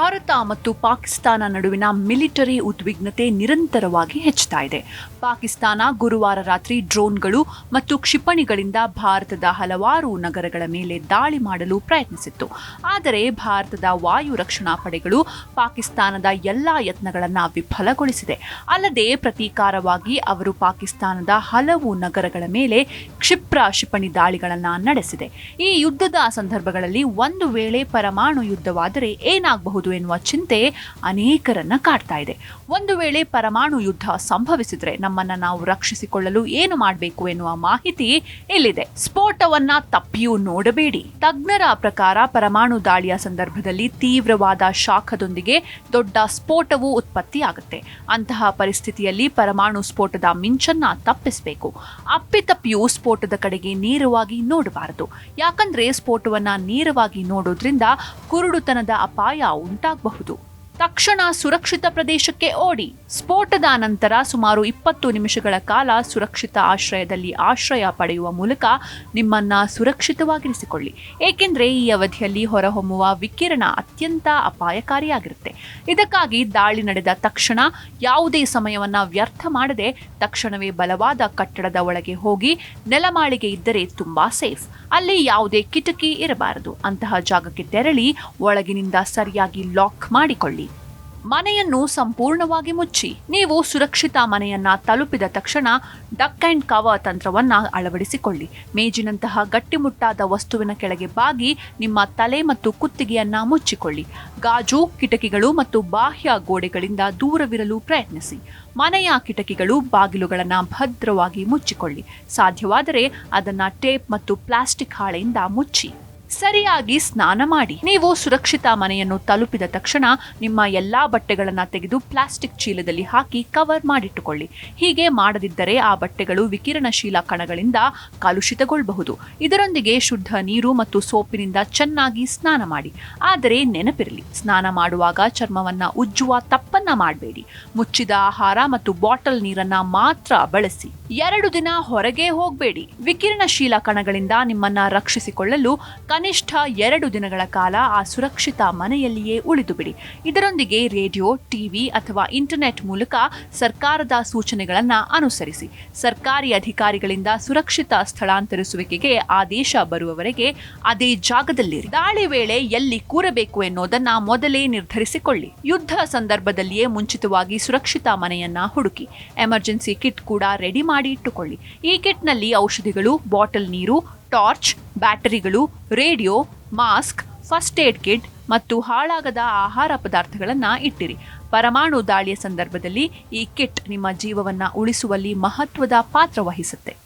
ಭಾರತ ಮತ್ತು ಪಾಕಿಸ್ತಾನ ನಡುವಿನ ಮಿಲಿಟರಿ ಉದ್ವಿಗ್ನತೆ ನಿರಂತರವಾಗಿ ಹೆಚ್ಚುತ್ತಾ ಇದೆ. ಪಾಕಿಸ್ತಾನ ಗುರುವಾರ ರಾತ್ರಿ ಡ್ರೋನ್ಗಳು ಮತ್ತು ಕ್ಷಿಪಣಿಗಳಿಂದ ಭಾರತದ ಹಲವಾರು ನಗರಗಳ ಮೇಲೆ ದಾಳಿ ಮಾಡಲು ಪ್ರಯತ್ನಿಸಿತ್ತು. ಆದರೆ ಭಾರತದ ವಾಯು ರಕ್ಷಣಾ ಪಡೆಗಳು ಪಾಕಿಸ್ತಾನದ ಎಲ್ಲಾ ಯತ್ನಗಳನ್ನು ವಿಫಲಗೊಳಿಸಿದೆ. ಅಲ್ಲದೆ ಪ್ರತೀಕಾರವಾಗಿ ಅವರು ಪಾಕಿಸ್ತಾನದ ಹಲವು ನಗರಗಳ ಮೇಲೆ ಕ್ಷಿಪ್ರ ಕ್ಷಿಪಣಿ ದಾಳಿಗಳನ್ನು ನಡೆಸಿದೆ. ಈ ಯುದ್ಧದ ಸಂದರ್ಭಗಳಲ್ಲಿ ಒಂದು ವೇಳೆ ಪರಮಾಣು ಯುದ್ಧವಾದರೆ ಏನಾಗಬಹುದು ಎನ್ನುವ ಚಿಂತೆ ಅನೇಕರನ್ನ ಕಾಡ್ತಾ ಇದೆ. ಒಂದು ವೇಳೆ ಪರಮಾಣು ಯುದ್ಧ ಸಂಭವಿಸಿದ್ರೆ ನಮ್ಮನ್ನ ನಾವು ರಕ್ಷಿಸಿಕೊಳ್ಳಲು ಏನು ಮಾಡಬೇಕು ಎನ್ನುವ ಮಾಹಿತಿ ಇಲ್ಲಿದೆ. ಸ್ಫೋಟವನ್ನ ತಪ್ಪಿಯೂ ನೋಡಬೇಡಿ. ತಜ್ಞರ ಪ್ರಕಾರ ಪರಮಾಣು ದಾಳಿಯ ಸಂದರ್ಭದಲ್ಲಿ ತೀವ್ರವಾದ ಶಾಖದೊಂದಿಗೆ ದೊಡ್ಡ ಸ್ಫೋಟವು ಉತ್ಪತ್ತಿಯಾಗುತ್ತೆ. ಅಂತಹ ಪರಿಸ್ಥಿತಿಯಲ್ಲಿ ಪರಮಾಣು ಸ್ಫೋಟದ ಮಿಂಚನ್ನ ತಪ್ಪಿಸಬೇಕು. ಅಪ್ಪಿತಪ್ಪಿಯೂ ಸ್ಫೋಟದ ಕಡೆಗೆ ನೇರವಾಗಿ ನೋಡಬಾರದು. ಯಾಕಂದ್ರೆ ಸ್ಫೋಟವನ್ನ ನೇರವಾಗಿ ನೋಡೋದ್ರಿಂದ ಕುರುಡುತನದ ಅಪಾಯ ಉಂಟಾಗಬಹುದು. ತಕ್ಷಣ ಸುರಕ್ಷಿತ ಪ್ರದೇಶಕ್ಕೆ ಓಡಿ ಸ್ಫೋಟದ ನಂತರ ಸುಮಾರು ಇಪ್ಪತ್ತು ನಿಮಿಷಗಳ ಕಾಲ ಸುರಕ್ಷಿತ ಆಶ್ರಯದಲ್ಲಿ ಆಶ್ರಯ ಪಡೆಯುವ ಮೂಲಕ ನಿಮ್ಮನ್ನ ಸುರಕ್ಷಿತವಾಗಿರಿಸಿಕೊಳ್ಳಿ. ಏಕೆಂದರೆ ಈ ಅವಧಿಯಲ್ಲಿ ಹೊರಹೊಮ್ಮುವ ವಿಕಿರಣ ಅತ್ಯಂತ ಅಪಾಯಕಾರಿಯಾಗಿರುತ್ತೆ. ಇದಕ್ಕಾಗಿ ದಾಳಿ ನಡೆದ ತಕ್ಷಣ ಯಾವುದೇ ಸಮಯವನ್ನ ವ್ಯರ್ಥ ಮಾಡದೆ ತಕ್ಷಣವೇ ಬಲವಾದ ಕಟ್ಟಡದ ಒಳಗೆ ಹೋಗಿ ನೆಲಮಾಳಿಗೆ ಇದ್ದರೆ ತುಂಬಾ ಸೇಫ್. ಅಲ್ಲಿ ಯಾವುದೇ ಕಿಟಕಿ ಇರಬಾರದು. ಅಂತಹ ಜಾಗಕ್ಕೆ ತೆರಳಿ ಒಳಗಿನಿಂದ ಸರಿಯಾಗಿ ಲಾಕ್ ಮಾಡಿಕೊಳ್ಳಿ. ಮನೆಯನ್ನು ಸಂಪೂರ್ಣವಾಗಿ ಮುಚ್ಚಿ. ನೀವು ಸುರಕ್ಷಿತ ಮನೆಯನ್ನ ತಲುಪಿದ ತಕ್ಷಣ ಡಕ್ ಅಂಡ್ ಕವರ್ ತಂತ್ರವನ್ನ ಅಳವಡಿಸಿಕೊಳ್ಳಿ. ಮೇಜಿನಂತಹ ಗಟ್ಟಿಮುಟ್ಟಾದ ವಸ್ತುವಿನ ಕೆಳಗೆ ಬಾಗಿ ನಿಮ್ಮ ತಲೆ ಮತ್ತು ಕುತ್ತಿಗೆಯನ್ನ ಮುಚ್ಚಿಕೊಳ್ಳಿ. ಗಾಜು, ಕಿಟಕಿಗಳು ಮತ್ತು ಬಾಹ್ಯ ಗೋಡೆಗಳಿಂದ ದೂರವಿರಲು ಪ್ರಯತ್ನಿಸಿ. ಮನೆಯ ಕಿಟಕಿಗಳು ಬಾಗಿಲುಗಳನ್ನು ಭದ್ರವಾಗಿ ಮುಚ್ಚಿಕೊಳ್ಳಿ. ಸಾಧ್ಯವಾದರೆ ಅದನ್ನು ಟೇಪ್ ಮತ್ತು ಪ್ಲಾಸ್ಟಿಕ್ ಹಾಳೆಯಿಂದ ಮುಚ್ಚಿ. ಸರಿಯಾಗಿ ಸ್ನಾನ ಮಾಡಿ. ನೀವು ಸುರಕ್ಷಿತ ಮನೆಯನ್ನು ತಲುಪಿದ ತಕ್ಷಣ ನಿಮ್ಮ ಎಲ್ಲಾ ಬಟ್ಟೆಗಳನ್ನು ತೆಗೆದು ಪ್ಲಾಸ್ಟಿಕ್ ಚೀಲದಲ್ಲಿ ಹಾಕಿ ಕವರ್ ಮಾಡಿಟ್ಟುಕೊಳ್ಳಿ. ಹೀಗೆ ಮಾಡದಿದ್ದರೆ ಆ ಬಟ್ಟೆಗಳು ವಿಕಿರಣಶೀಲ ಕಣಗಳಿಂದ ಕಲುಷಿತಗೊಳ್ಳಬಹುದು ಇದರೊಂದಿಗೆ ಶುದ್ಧ ನೀರು ಮತ್ತು ಸೋಪಿನಿಂದ ಚೆನ್ನಾಗಿ ಸ್ನಾನ ಮಾಡಿ. ಆದರೆ ನೆನಪಿರಲಿ, ಸ್ನಾನ ಮಾಡುವಾಗ ಚರ್ಮವನ್ನು ಉಜ್ಜುವ ತಪ್ಪನ್ನ ಮಾಡಬೇಡಿ. ಮುಚ್ಚಿದ ಆಹಾರ ಮತ್ತು ಬಾಟಲ್ ನೀರನ್ನ ಮಾತ್ರ ಬಳಸಿ. ಎರಡು ದಿನ ಹೊರಗೆ ಹೋಗಬೇಡಿ. ವಿಕಿರಣಶೀಲ ಕಣಗಳಿಂದ ನಿಮ್ಮನ್ನ ರಕ್ಷಿಸಿಕೊಳ್ಳಲು ಕನಿಷ್ಠ ಎರಡು ದಿನಗಳ ಕಾಲ ಆ ಸುರಕ್ಷಿತ ಮನೆಯಲ್ಲಿಯೇ ಉಳಿದು ಬಿಡಿ ಇದರೊಂದಿಗೆ ರೇಡಿಯೋ, ಟಿವಿ ಅಥವಾ ಇಂಟರ್ನೆಟ್ ಮೂಲಕ ಸರ್ಕಾರದ ಸೂಚನೆಗಳನ್ನು ಅನುಸರಿಸಿ. ಸರ್ಕಾರಿ ಅಧಿಕಾರಿಗಳಿಂದ ಸುರಕ್ಷಿತ ಸ್ಥಳಾಂತರಿಸುವಿಕೆಗೆ ಆದೇಶ ಬರುವವರೆಗೆ ಅದೇ ಜಾಗದಲ್ಲಿರಿ. ದಾಳಿ ವೇಳೆ ಎಲ್ಲಿ ಕೂರಬೇಕು ಎನ್ನುವುದನ್ನ ಮೊದಲೇ ನಿರ್ಧರಿಸಿಕೊಳ್ಳಿ. ಯುದ್ಧ ಸಂದರ್ಭದಲ್ಲಿಯೇ ಮುಂಚಿತವಾಗಿ ಸುರಕ್ಷಿತ ಮನೆಯನ್ನ ಹುಡುಕಿ. ಎಮರ್ಜೆನ್ಸಿ ಕಿಟ್ ಕೂಡ ರೆಡಿ ಮಾಡಿ ಇಟ್ಟುಕೊಳ್ಳಿ. ಈ ಕಿಟ್ನಲ್ಲಿ ಔಷಧಿಗಳು, ಬಾಟಲ್ ನೀರು torch, ಬ್ಯಾಟರಿಗಳು, radio, mask, first aid kit ಮತ್ತು ಹಾಳಾಗದ ಆಹಾರ ಪದಾರ್ಥಗಳನ್ನು ಇಟ್ಟಿರಿ. ಪರಮಾಣು ದಾಳಿಯ ಸಂದರ್ಭದಲ್ಲಿ ಈ ಕಿಟ್ ನಿಮ್ಮ ಜೀವವನ್ನು ಉಳಿಸುವಲ್ಲಿ ಮಹತ್ವದ ಪಾತ್ರ ವಹಿಸುತ್ತೆ.